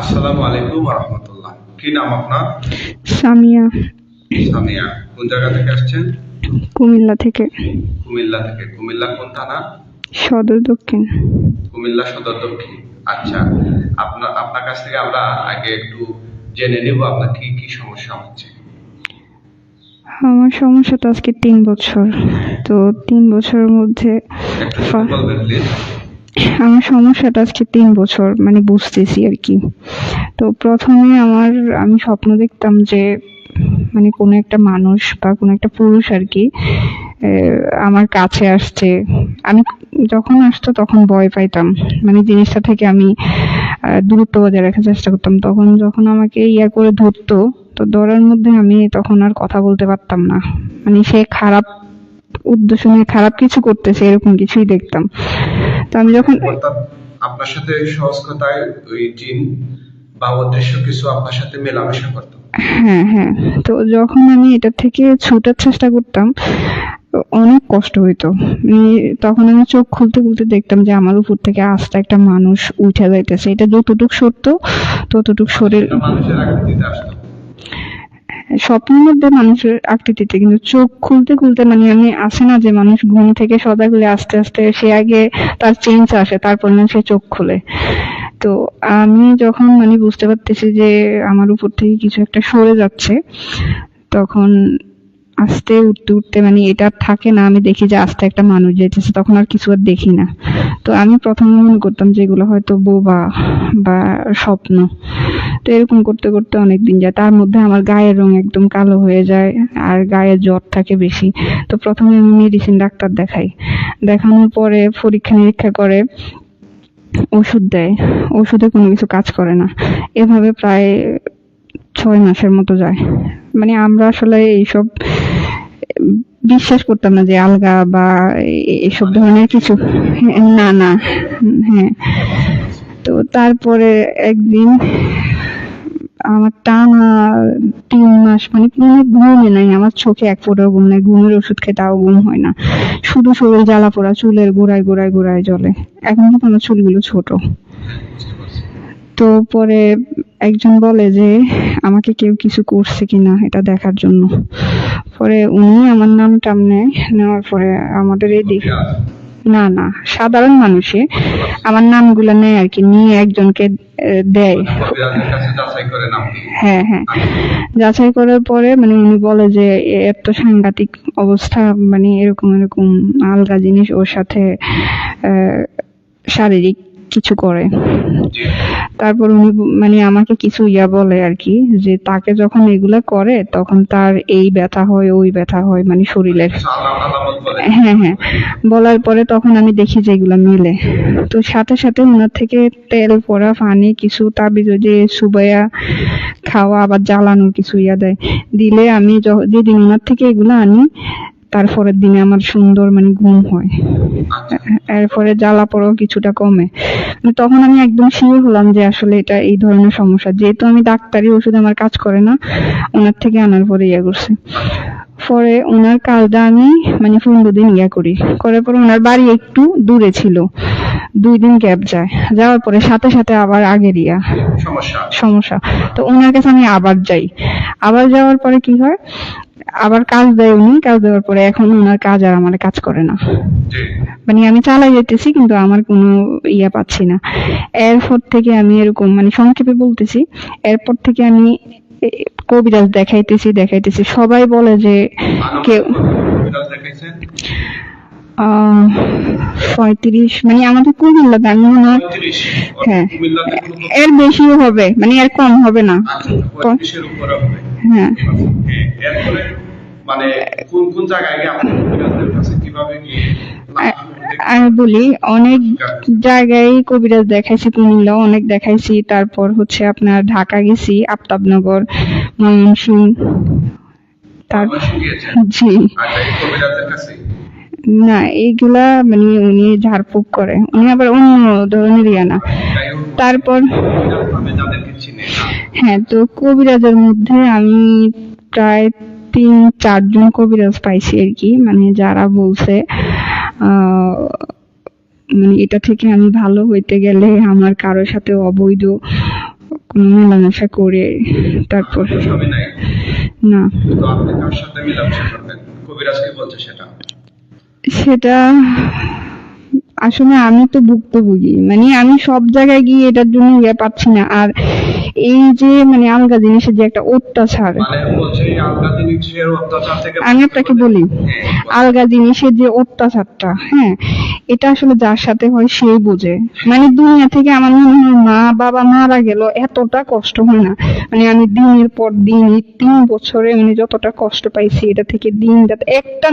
আসসালামু আলাইকুম রহমতুল্লাহ। কি নাম আপনার? সামিয়া। সামিয়া কোন জায়গা থেকে আসছেন? কুমিল্লা থেকে। কুমিল্লা থেকে। কুমিল্লা কোন থানা? সদর দক্ষিণ। কুমিল্লা সদর দক্ষিণ। আচ্ছা আপনার আপনার কাছ থেকে আমরা আগে একটু জেনে নেব আপনার কি কি সমস্যা হচ্ছে। আমার সমস্যা তো আজকে তিন বছর। তো তিন বছরের মধ্যে আমার সমস্যাটা আজকে তিন বছর মানে বুঝতেছি আর কি। তো প্রথমে আমার, আমি স্বপ্ন দেখতাম যে মানে কোনো একটা মানুষ বা কোনো একটা পুরুষ আর কি আমার কাছে আসছে। আমি যখন আসতো তখন ভয় পাইতাম। মানে জিনিসটা থেকে আমি দূরত্ব বজায় রাখার চেষ্টা করতাম। তখন যখন আমাকে ইয়া করে ধরতো, তো ধরার মধ্যে আমি তখন আর কথা বলতে পারতাম না। মানে সে খারাপ উদ্দেশ্য নিয়ে খারাপ কিছু করতেছে এরকম কিছুই দেখতাম। তো আমি যখন আপনার সাথে সহজ কথায় ওই জিন বা অদৃশ্য কিছু আপনার সাথে মেলামেশা করতো হ্যাঁ হ্যাঁ। তো যখন আমি এটা থেকে ছুটার চেষ্টা করতাম অনেক কষ্ট হইতো। তখন আমি চোখ খুলতে খুলতে দেখতাম যে আমার উপর থেকে আস্তে একটা মানুষ উঠে যাইতেছে। এটা যতটুক সরতো ততটুক শরীর মানুষের আকৃতিতে আসতো। স্বপ্নের মধ্যে মানুষের আকৃতিতে, কিন্তু চোখ খুলতে খুলতে মানে আমি আসে না যে মানুষ ঘুম থেকে সদা খুলে আস্তে আস্তে সে আগে তার চেঞ্জ আসে, তারপর না সে চোখ খুলে। তো আমি যখন মানে বুঝতে পারতেছি যে আমার উপর থেকে কিছু একটা সরে যাচ্ছে, তখন আস্তে উঠতে উঠতে মানে এটা থাকে না, আমি দেখি যে আস্তে একটা মানুষ যেতেছে তখন আর কিছু আর দেখি না। তো আমি প্রথমে মনে করতাম যে এগুলো হয়তো বোবা বা স্বপ্ন। তো এরকম করতে করতে অনেক দিন যায়। তার মধ্যে আমার গায়ের রং একদম কালো হয়ে যায় আর গায়ে জ্বর থাকে বেশি। তো প্রথমে আমি মেডিসিন ডাক্তার দেখাই। দেখানোর পরে পরীক্ষা নিরীক্ষা করে ওষুধ দেয়। ওষুধে কোনো কিছু কাজ করে না। এভাবে প্রায় ছয় মাসের মতো যায়। মানে আমরা আসলে এইসব বিশ্বাস করতাম না যে আলগা বা এসব ধরনের কিছু। না না। হ্যাঁ। তো তারপরে একদিন আমার টানা তিন মাস মানে কোনো ঘুমে নাই, আমার চোখে এক ফোঁটাও ঘুম নাই, ঘুমের ওষুধ খেয়ে তাও ঘুম হয় না। শুধু শরীর জ্বালা পোড়া, চুলের গোড়ায় গোড়ায় গোড়ায় জ্বলে। এখন কিন্তু আমার চুলগুলো ছোট। তো পরে একজন বলে যে, আমাকে কেউ কিছু করছে কিনা এটা দেখার জন্য? পরে উনি আমার নাম টাম নেয়, নেওয়ার পরে আমাদের এই দিক না না, সাধারণ মানুষে আমার নামগুলো নেয় আর কি, নিয়ে একজনকে দেয়। হ্যাঁ হ্যাঁ যাচাই করার পরে মানে উনি বলে যে এত সাংঘাতিক অবস্থা মানে এরকম এরকম আলগা জিনিস ওর সাথে শারীরিক কিছু করে। তারপর উনি মানে আমাকে কিছু ইয়া বলে আর কি যে তাকে যখন এগুলা করে তখন তার এই ব্যথা হয় ওই ব্যথা হয় মানে শরীরের। হ্যাঁ হ্যাঁ। বলার পরে তখন আমি দেখি যে এগুলো মিলে। তো সাথে সাথে ওনার থেকে তেল পড়া পানি কিছু তাবিজ যে সুবাইয়া খাওয়া আবার জ্বালানোর কিছু ইয়া দেয়। দিলে আমি যেদিন ওনার থেকে এগুলো আনি তারপরের দিনে আমার সুন্দর মানে ঘুম হয়। এরপরে জ্বালা পড়াও কিছুটা কমে। মানে তখন আমি একদম শিওর হলাম যে আসলে এটা এই ধরনের সমস্যা। যেহেতু আমি ডাক্তারি ওষুধ আমার কাজ করে না ওনার থেকে আনার পরে ইয়া করছে। পরে ওনার কাজটা আমি মানে পনেরো দিন ইয়া করি। করার পরে ওনার বাড়ি একটু দূরে ছিল। দুই দিন গ্যাপ যায়। যাওয়ার পরে সাথে সাথে আবার আগের ইয়া। সমস্যা। সমস্যা। তো ওনার কাছে আমি আবার যাই। আবার যাওয়ার পরে কি হয়? আবার কাজ দেয় উনি কাজ দেওয়ার পরে এখন ওনার কাজ আর আমার কাজ করে না। মানে আমি চালাই যেতেছি কিন্তু আমার কোনো ইয়া পাচ্ছি না। এরপর থেকে আমি এরকম মানে সংক্ষেপে বলতেছি এরপর থেকে আমি কবিরাজ দেখাইতেছি দেখাইতেছি। সবাই বলে যে কেউ পঁয়ত্রিশ মানে আমাদের কুমিল্লাতে আমি মনে হয়। হ্যাঁ। এর বেশিও হবে মানে এর কম হবে না। আচ্ছা হ্যাঁ। হ্যাঁ, মানে আমি বলি অনেক জায়গায় কবিরাজ দেখাইছি কুমিল্লা অনেক দেখাইছি। তারপর হচ্ছে আপনার ঢাকা গেছি আফতাবনগর ময়মনসিংহ। তার জি। না এইগুলা মানে উনি ঝাড়ফুঁক করে। উনি আবার অন্য ধরনের ইয়া না। তারপর হ্যাঁ তো কবিরাজের মধ্যে আমি প্রায় তিন চারজন কবিরাজ পাইছি আর কি। মানে যারা বলছে আহ, মানে এটা থেকে আমি ভালো হইতে গেলে আমার কারোর সাথে অবৈধ কোনো মেলামেশা করে তারপর না। বলছে সেটা? সেটা আসলে আমি তো ভুক্তভোগী। মানে আমি সব জায়গায় গিয়ে এটার জন্য ইয়ে পাচ্ছি না। আর এই যে মানে আলগা জিনিসের যে একটা অত্যাচার। মানে আমি আপনাকে বলি আলগা জিনিসের যে অত্যাচারটা হ্যাঁ এটা আসলে যার সাথে হয় সেই বোঝে। মানে দুনিয়া থেকে আমার মনে হয় মা বাবা মারা গেল এতটা কষ্ট হয় না। মানে আমি দিনের পর দিন এই তিন বছরে মানে যতটা কষ্ট পাইছি এটা থেকে দিন রাত একটা